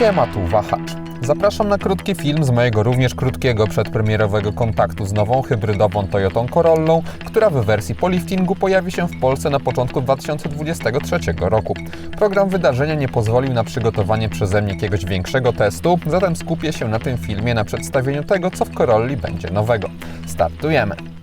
Siema, tu Wahacz. Zapraszam na krótki film z mojego również krótkiego przedpremierowego kontaktu z nową hybrydową Toyotą Corollą, która w wersji po liftingu pojawi się w Polsce na początku 2023 roku. Program wydarzenia nie pozwolił na przygotowanie przeze mnie jakiegoś większego testu, zatem skupię się na tym filmie na przedstawieniu tego, co w Corolli będzie nowego. Startujemy!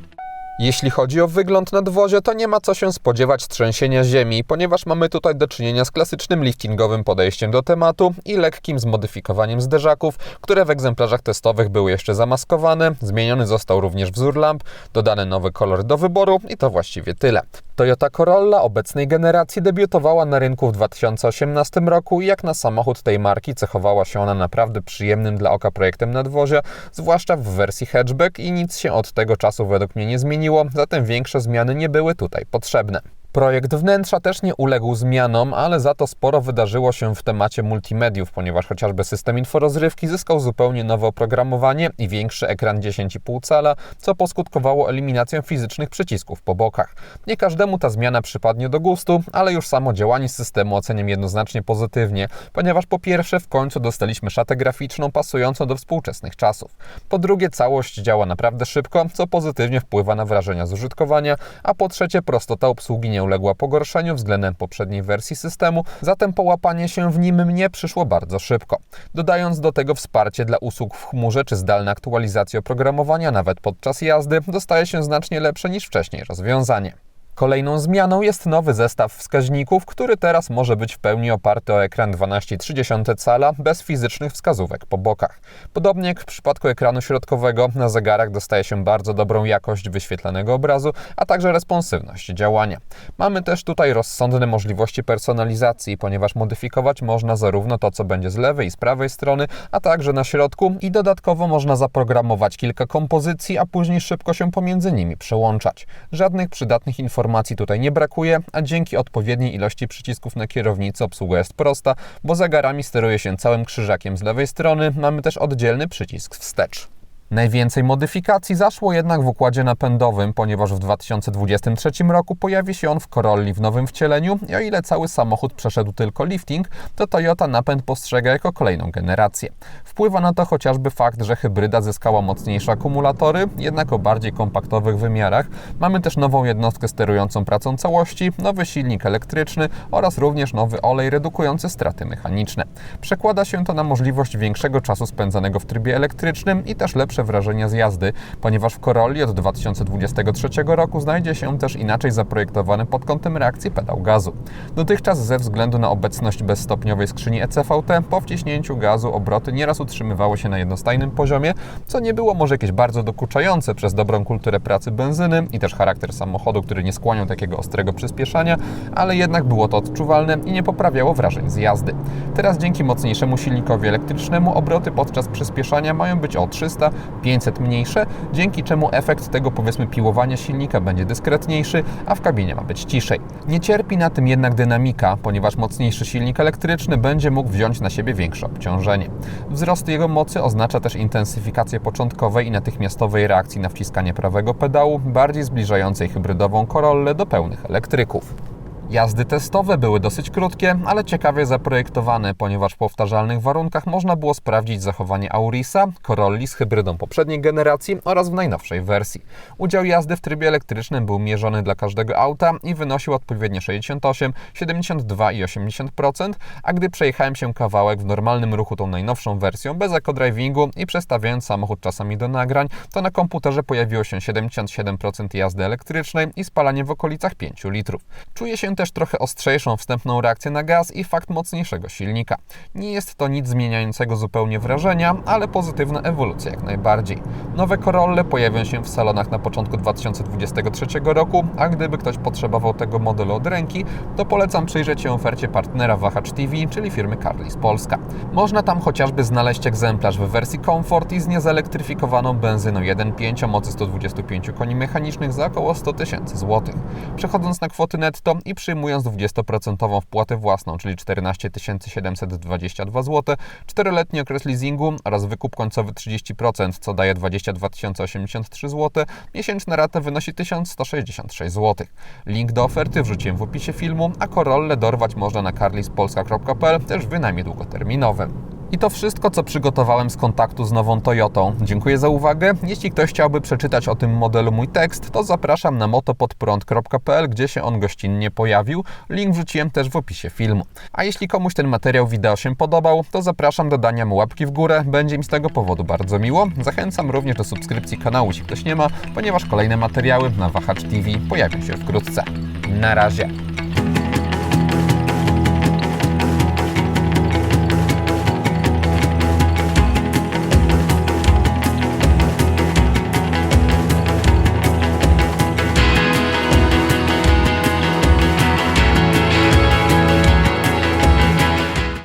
Jeśli chodzi o wygląd nadwozia, to nie ma co się spodziewać trzęsienia ziemi, ponieważ mamy tutaj do czynienia z klasycznym liftingowym podejściem do tematu i lekkim zmodyfikowaniem zderzaków, które w egzemplarzach testowych były jeszcze zamaskowane. Zmieniony został również wzór lamp, dodany nowy kolor do wyboru i to właściwie tyle. Toyota Corolla obecnej generacji debiutowała na rynku w 2018 roku i jak na samochód tej marki cechowała się ona naprawdę przyjemnym dla oka projektem nadwozia, zwłaszcza w wersji hatchback i nic się od tego czasu według mnie nie zmieniło, zatem większe zmiany nie były tutaj potrzebne. Projekt wnętrza też nie uległ zmianom, ale za to sporo wydarzyło się w temacie multimediów, ponieważ chociażby system inforozrywki zyskał zupełnie nowe oprogramowanie i większy ekran 10,5 cala, co poskutkowało eliminacją fizycznych przycisków po bokach. Nie każdemu ta zmiana przypadnie do gustu, ale już samo działanie systemu oceniam jednoznacznie pozytywnie, ponieważ po pierwsze w końcu dostaliśmy szatę graficzną pasującą do współczesnych czasów. Po drugie całość działa naprawdę szybko, co pozytywnie wpływa na wrażenia z użytkowania, a po trzecie prostota obsługi nie uległa pogorszeniu względem poprzedniej wersji systemu, zatem połapanie się w nim mnie przyszło bardzo szybko. Dodając do tego wsparcie dla usług w chmurze czy zdalne aktualizacje oprogramowania nawet podczas jazdy, dostaje się znacznie lepsze niż wcześniej rozwiązanie. Kolejną zmianą jest nowy zestaw wskaźników, który teraz może być w pełni oparty o ekran 12,3 cala bez fizycznych wskazówek po bokach. Podobnie jak w przypadku ekranu środkowego, na zegarach dostaje się bardzo dobrą jakość wyświetlanego obrazu, a także responsywność działania. Mamy też tutaj rozsądne możliwości personalizacji, ponieważ modyfikować można zarówno to, co będzie z lewej i z prawej strony, a także na środku i dodatkowo można zaprogramować kilka kompozycji, a później szybko się pomiędzy nimi przełączać. Żadnych przydatnych informacji informacji tutaj nie brakuje, a dzięki odpowiedniej ilości przycisków na kierownicy obsługa jest prosta, bo zegarami steruje się całym krzyżakiem z lewej strony, mamy też oddzielny przycisk wstecz. Najwięcej modyfikacji zaszło jednak w układzie napędowym, ponieważ w 2023 roku pojawi się on w Corolli w nowym wcieleniu i o ile cały samochód przeszedł tylko lifting, to Toyota napęd postrzega jako kolejną generację. Wpływa na to chociażby fakt, że hybryda zyskała mocniejsze akumulatory, jednak o bardziej kompaktowych wymiarach. Mamy też nową jednostkę sterującą pracą całości, nowy silnik elektryczny oraz również nowy olej redukujący straty mechaniczne. Przekłada się to na możliwość większego czasu spędzanego w trybie elektrycznym i też lepsze wrażenia z jazdy, ponieważ w Corolli od 2023 roku znajdzie się też inaczej zaprojektowany pod kątem reakcji pedał gazu. Dotychczas ze względu na obecność bezstopniowej skrzyni ECVT po wciśnięciu gazu obroty nieraz utrzymywały się na jednostajnym poziomie, co nie było może jakieś bardzo dokuczające przez dobrą kulturę pracy benzyny i też charakter samochodu, który nie skłaniał takiego ostrego przyspieszania, ale jednak było to odczuwalne i nie poprawiało wrażeń z jazdy. Teraz dzięki mocniejszemu silnikowi elektrycznemu obroty podczas przyspieszania mają być o 300 500 mniejsze, dzięki czemu efekt tego powiedzmy piłowania silnika będzie dyskretniejszy, a w kabinie ma być ciszej. Nie cierpi na tym jednak dynamika, ponieważ mocniejszy silnik elektryczny będzie mógł wziąć na siebie większe obciążenie. Wzrost jego mocy oznacza też intensyfikację początkowej i natychmiastowej reakcji na wciskanie prawego pedału, bardziej zbliżającej hybrydową Corollę do pełnych elektryków. Jazdy testowe były dosyć krótkie, ale ciekawie zaprojektowane, ponieważ w powtarzalnych warunkach można było sprawdzić zachowanie Aurisa, Corolli z hybrydą poprzedniej generacji oraz w najnowszej wersji. Udział jazdy w trybie elektrycznym był mierzony dla każdego auta i wynosił odpowiednio 68, 72 i 80%, a gdy przejechałem się kawałek w normalnym ruchu tą najnowszą wersją, bez eco-drivingu i przestawiając samochód czasami do nagrań, to na komputerze pojawiło się 77% jazdy elektrycznej i spalanie w okolicach 5 litrów. Czuję się też trochę ostrzejszą wstępną reakcję na gaz i fakt mocniejszego silnika. Nie jest to nic zmieniającego zupełnie wrażenia, ale pozytywna ewolucja jak najbardziej. Nowe Corolle pojawią się w salonach na początku 2023 roku, a gdyby ktoś potrzebował tego modelu od ręki, to polecam przyjrzeć się ofercie partnera Wahacz TV, czyli firmy Carlis Polska. Można tam chociażby znaleźć egzemplarz w wersji Comfort i z niezelektryfikowaną benzyną 1.5 o mocy 125 koni mechanicznych za około 100 tysięcy złotych. Przechodząc na kwoty netto i przy przyjmując 20% wpłatę własną, czyli 14 722 zł, 4-letni okres leasingu oraz wykup końcowy 30%, co daje 22 083 zł, miesięczna rata wynosi 1166 zł. Link do oferty wrzuciłem w opisie filmu, a Corolle dorwać można na carlispolska.pl też wynajmie długoterminowym. I to wszystko, co przygotowałem z kontaktu z nową Toyotą. Dziękuję za uwagę. Jeśli ktoś chciałby przeczytać o tym modelu mój tekst, to zapraszam na motopodprąd.pl, gdzie się on gościnnie pojawił. Link wrzuciłem też w opisie filmu. A jeśli komuś ten materiał wideo się podobał, to zapraszam do dania mu łapki w górę. Będzie mi z tego powodu bardzo miło. Zachęcam również do subskrypcji kanału, jeśli ktoś nie ma, ponieważ kolejne materiały na Wahacz TV pojawią się wkrótce. Na razie.